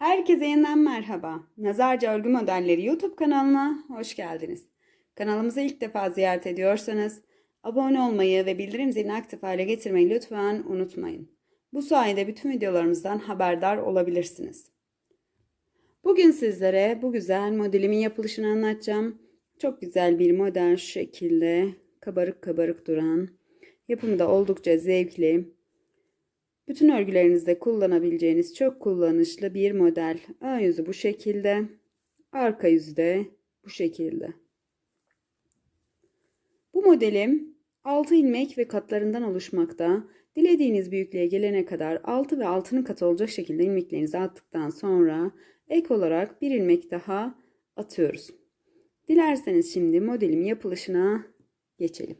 Herkese yeniden merhaba. Nazarca Örgü Modelleri YouTube kanalına hoş geldiniz. Kanalımızı ilk defa ziyaret ediyorsanız abone olmayı ve bildirim zilini aktif hale getirmeyi lütfen unutmayın. Bu sayede bütün videolarımızdan haberdar olabilirsiniz. Bugün sizlere bu güzel modelimin yapılışını anlatacağım. Çok güzel bir model şekilde kabarık kabarık duran, yapımı da oldukça zevkli, bütün örgülerinizde kullanabileceğiniz çok kullanışlı bir model. Ön yüzü bu şekilde. Arka yüzü de bu şekilde. Bu modelim 6 ilmek ve katlarından oluşmakta. Dilediğiniz büyüklüğe gelene kadar 6 ve altının katı olacak şekilde ilmeklerinizi attıktan sonra ek olarak bir ilmek daha atıyoruz. Dilerseniz şimdi modelim yapılışına geçelim.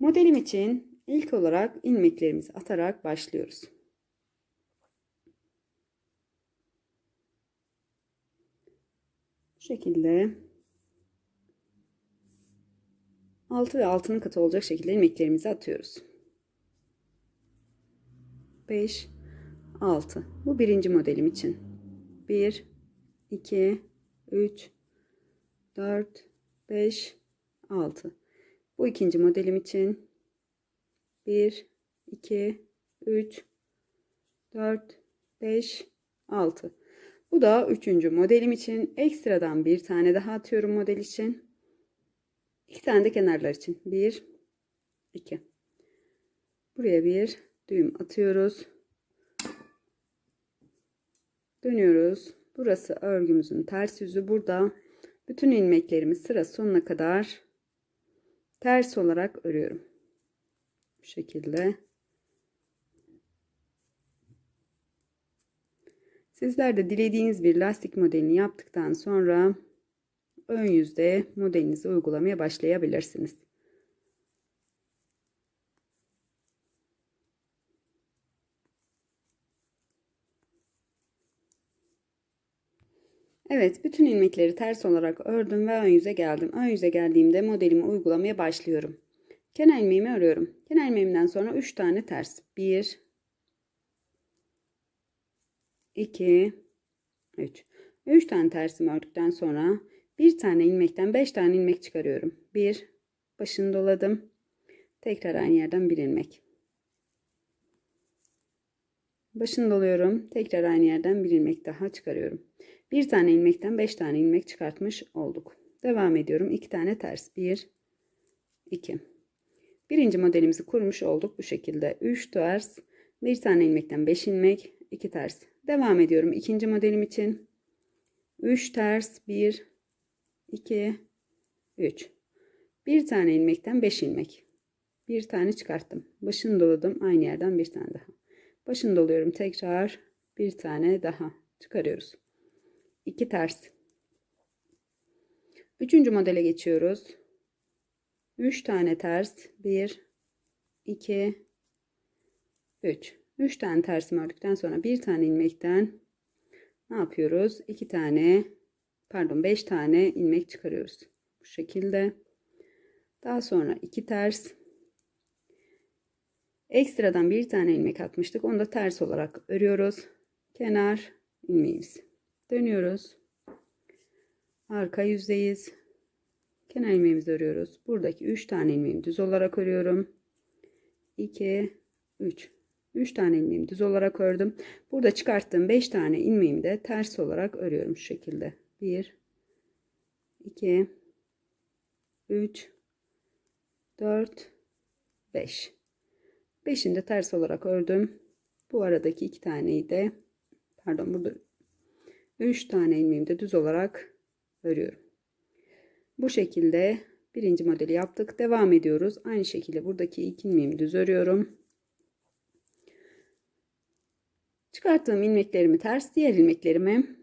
Modelim için İlk olarak ilmeklerimizi atarak başlıyoruz. Bu şekilde altı ve altının katı olacak şekilde ilmeklerimizi atıyoruz. 5 6 bu birinci modelim için 1 2 3 4 5 6 bu ikinci modelim için 1, 2, 3, 4, 5, 6. Bu da üçüncü modelim için. Ekstradan bir tane daha atıyorum model için. İki tane de kenarlar için. 1, 2. Buraya bir düğüm atıyoruz. Dönüyoruz. Burası örgümüzün ters yüzü. Burada bütün ilmeklerimi sıra sonuna kadar ters olarak örüyorum. Bu şekilde. Sizler de dilediğiniz bir lastik modelini yaptıktan sonra ön yüzde modelinizi uygulamaya başlayabilirsiniz. Evet, bütün ilmekleri ters olarak ördüm ve ön yüze geldim. Ön yüze geldiğimde modelimi uygulamaya başlıyorum. Kenar ilmeğimi örüyorum. Kenar ilmeğimden sonra 3 tane ters. 1 2 3 3 tane tersimi ördükten sonra bir tane ilmekten 5 tane ilmek çıkarıyorum. 1 başını doladım. Tekrar aynı yerden bir ilmek. Başını doluyorum. Tekrar aynı yerden bir ilmek daha çıkarıyorum. Bir tane ilmekten 5 tane ilmek çıkartmış olduk. Devam ediyorum. 2 tane ters. 1 2 Birinci modelimizi kurmuş olduk bu şekilde. 3 ters, bir tane ilmekten 5 ilmek, 2 ters. Devam ediyorum ikinci modelim için. 3 ters, 1, 2, 3. Bir tane ilmekten 5 ilmek. Bir tane çıkarttım. Başını doladım. Aynı yerden bir tane daha. Başını doluyorum. Tekrar bir tane daha çıkarıyoruz. 2 ters. Üçüncü modele geçiyoruz. 3 tane ters. 1 2 3 3 tane tersimi ördükten sonra bir tane ilmekten ne yapıyoruz? 2 tane pardon 5 tane ilmek çıkarıyoruz. Bu şekilde. Daha sonra 2 ters. Ekstradan bir tane ilmek atmıştık. Onu da ters olarak örüyoruz. Kenar ilmeğimiz. Dönüyoruz. Arka yüzdeyiz kenar ilmeğimizi örüyoruz. Buradaki 3 tane ilmeğimi düz olarak örüyorum. 2 3 3 tane ilmeğimi düz olarak ördüm. Burada çıkarttığım 5 tane ilmeğimi de ters olarak örüyorum şu şekilde. 1 2 3 4 5 5'ini de ters olarak ördüm. Bu aradaki iki taneyi de pardon burada 3 tane ilmeğimi de düz olarak örüyorum. Bu şekilde birinci modeli yaptık. Devam ediyoruz. Aynı şekilde buradaki iki ilmeğimi düz örüyorum. Çıkarttığım ilmeklerimi ters, diğer ilmeklerimi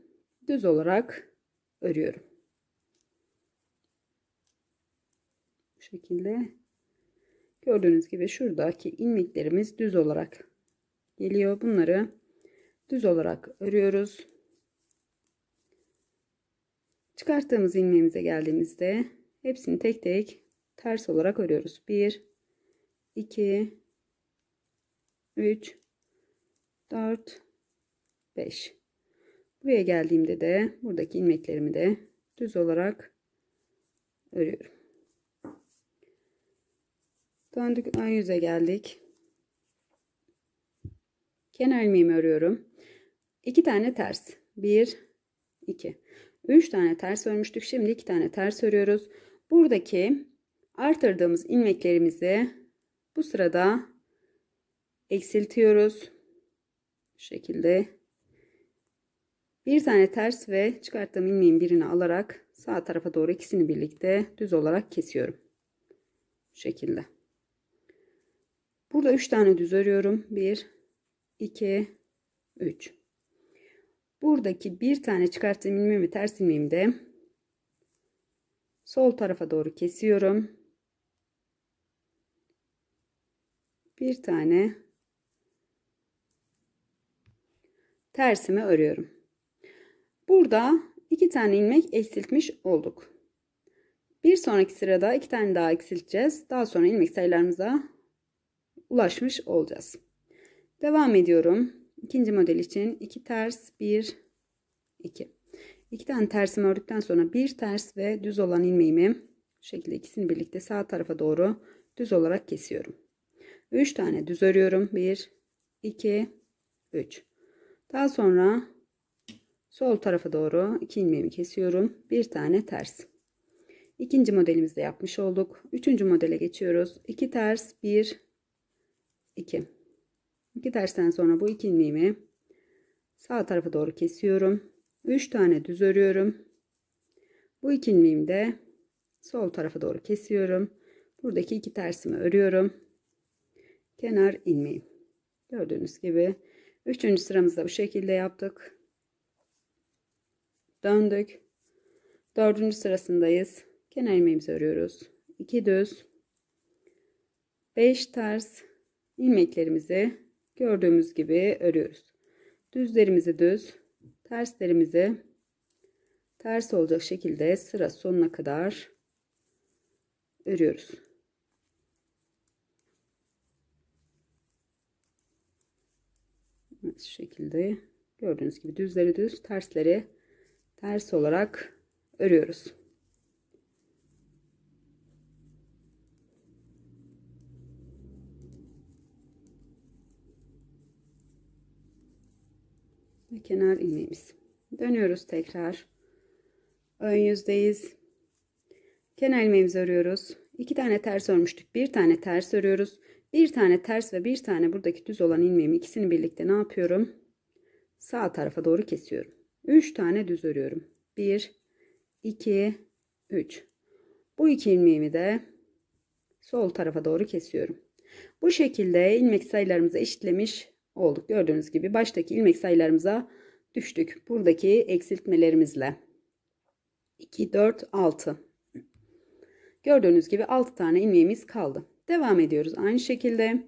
düz olarak örüyorum. Bu şekilde gördüğünüz gibi şuradaki ilmeklerimiz düz olarak geliyor. Bunları düz olarak örüyoruz. Çıkarttığımız ilmeğimize geldiğimizde hepsini tek tek ters olarak örüyoruz. 1 2 3 4 5 Buraya geldiğimde de buradaki ilmeklerimi de düz olarak örüyorum. Döndük ön yüze geldik. Kenar ilmeğimi örüyorum. 2 tane ters. 1 2 3 tane ters örmüştük. Şimdi 2 tane ters örüyoruz. Buradaki artırdığımız ilmeklerimizi bu sırada eksiltiyoruz. Bu şekilde bir tane ters ve çıkarttığım ilmeğin birini alarak sağ tarafa doğru ikisini birlikte düz olarak kesiyorum. Bu şekilde. Burada 3 tane düz örüyorum. 1 2 3 Buradaki bir tane çıkarttığım ilmeğimi ters ilmeğimi de sol tarafa doğru kesiyorum. Bir tane tersimi örüyorum. Burada iki tane ilmek eksiltmiş olduk. Bir sonraki sırada iki tane daha eksilteceğiz. Daha sonra ilmek sayılarımıza ulaşmış olacağız. Devam ediyorum. İkinci model için iki ters, bir, iki. İki tane tersimi ördükten sonra bir ters ve düz olan ilmeğimi şu şekilde ikisini birlikte sağ tarafa doğru düz olarak kesiyorum. Üç tane düz örüyorum. Bir, iki, üç. Daha sonra sol tarafa doğru iki ilmeğimi kesiyorum. Bir tane ters. İkinci modelimizde yapmış olduk. Üçüncü modele geçiyoruz. İki ters, bir, iki. İki tersten sonra bu iki ilmeğimi sağ tarafa doğru kesiyorum. 3 tane düz örüyorum. Bu iki ilmeğimi de sol tarafa doğru kesiyorum. Buradaki iki tersimi örüyorum. Kenar ilmeğim. Gördüğünüz gibi üçüncü sıramızda bu şekilde yaptık. Döndük. Dördüncü sırasındayız. Kenar ilmeğimizi örüyoruz. 2 düz. 5 ters ilmeklerimizi gördüğümüz gibi örüyoruz. Düzlerimizi düz, terslerimizi ters olacak şekilde sıra sonuna kadar örüyoruz. Evet, şu şekilde gördüğünüz gibi düzleri düz, tersleri ters olarak örüyoruz. Kenar ilmeğimiz. Dönüyoruz tekrar. Ön yüzdeyiz. Kenar ilmeğimizi örüyoruz. İki tane ters örmüştük. Bir tane ters örüyoruz. Bir tane ters ve bir tane buradaki düz olan ilmeğimi ikisini birlikte ne yapıyorum? Sağ tarafa doğru kesiyorum. Üç tane düz örüyorum. Bir, iki, üç. Bu iki ilmeğimi de sol tarafa doğru kesiyorum. Bu şekilde ilmek sayılarımızı eşitlemiş olduk. Gördüğünüz gibi baştaki ilmek sayılarımıza düştük. Buradaki eksiltmelerimizle. 2, 4, 6. Gördüğünüz gibi 6 tane ilmeğimiz kaldı. Devam ediyoruz. Aynı şekilde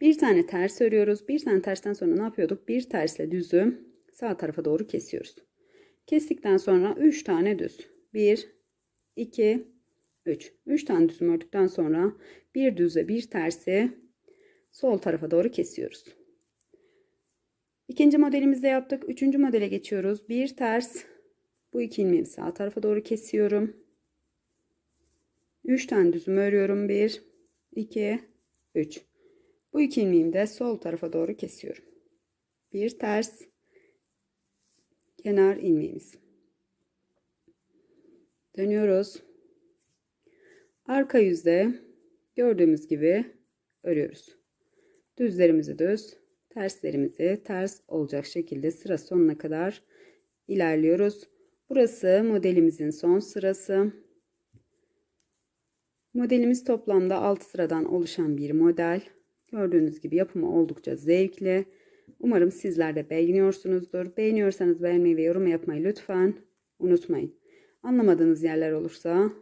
bir tane ters örüyoruz. Bir tane tersten sonra ne yapıyorduk? Bir tersle düzü sağ tarafa doğru kesiyoruz. Kestikten sonra 3 tane düz. 1, 2, 3. 3 tane düz ördükten sonra bir düz ve bir tersi sol tarafa doğru kesiyoruz. İkinci modelimizde yaptık. Üçüncü modele geçiyoruz. Bir ters. Bu iki ilmeğimi sağ tarafa doğru kesiyorum. Üç tane düzümü örüyorum. Bir, iki, üç. Bu iki ilmeğimi de sol tarafa doğru kesiyorum. Bir ters. Kenar ilmeğimiz. Dönüyoruz. Arka yüzde gördüğümüz gibi örüyoruz. Düzlerimizi düz, terslerimizi ters olacak şekilde sıra sonuna kadar ilerliyoruz. Burası modelimizin son sırası. Modelimiz toplamda 6 sıradan oluşan bir model. Gördüğünüz gibi yapımı oldukça zevkli. Umarım sizler de beğeniyorsunuzdur. Beğeniyorsanız beğenmeyi ve yorum yapmayı lütfen unutmayın. Anlamadığınız yerler olursa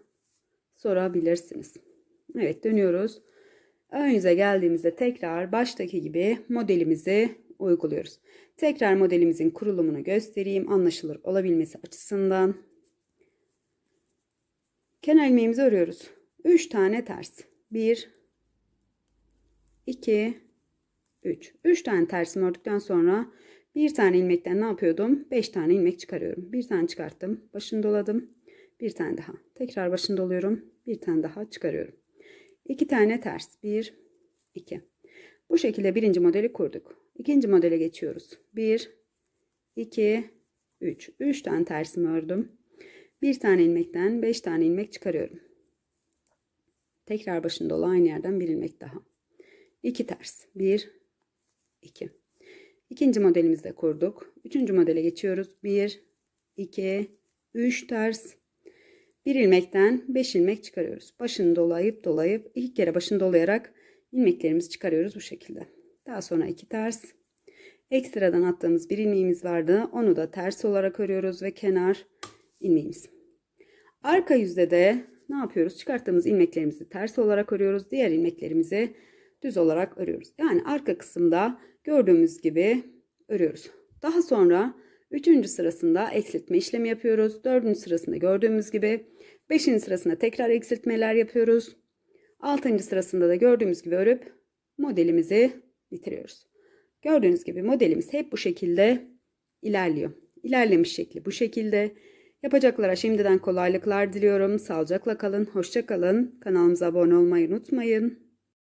sorabilirsiniz. Evet dönüyoruz. Ön yüze geldiğimizde tekrar baştaki gibi modelimizi uyguluyoruz. Tekrar modelimizin kurulumunu göstereyim anlaşılır olabilmesi açısından. Kenar ilmeğimizi örüyoruz. 3 tane ters. 1 2 3. 3 tane tersimi ördükten sonra Bir tane ilmekten ne yapıyordum? 5 tane ilmek çıkarıyorum. Bir tane çıkarttım. Başını doladım. Bir tane daha. Tekrar başını doluyorum. Bir tane daha çıkarıyorum. İki tane ters. Bir, iki. Bu şekilde birinci modeli kurduk. İkinci modele geçiyoruz. Bir, iki, üç. Üç tane tersimi ördüm. Bir tane ilmekten beş tane ilmek çıkarıyorum. Tekrar başında olan aynı yerden bir ilmek daha. İki ters. Bir, iki. İkinci modelimizi de kurduk. Üçüncü modele geçiyoruz. Bir, iki, üç ters. Bir ilmekten beş ilmek çıkarıyoruz. Başını dolayıp dolayıp ilk kere başını dolayarak ilmeklerimizi çıkarıyoruz bu şekilde. Daha sonra iki ters. Ekstradan attığımız bir ilmeğimiz vardı. Onu da ters olarak örüyoruz ve kenar ilmeğimiz. Arka yüzde de ne yapıyoruz? Çıkarttığımız ilmeklerimizi ters olarak örüyoruz. Diğer ilmeklerimizi düz olarak örüyoruz. Yani arka kısımda gördüğümüz gibi örüyoruz. Daha sonra üçüncü sırasında eksiltme işlemi yapıyoruz. Dördüncü sırasında gördüğümüz gibi beşinci sırasında tekrar eksiltmeler yapıyoruz. Altıncı sırasında da gördüğümüz gibi örüp modelimizi bitiriyoruz. Gördüğünüz gibi modelimiz hep bu şekilde ilerliyor. İlerlemiş şekli bu şekilde. Yapacaklara şimdiden kolaylıklar diliyorum. Sağlıcakla kalın, hoşça kalın. Kanalımıza abone olmayı unutmayın.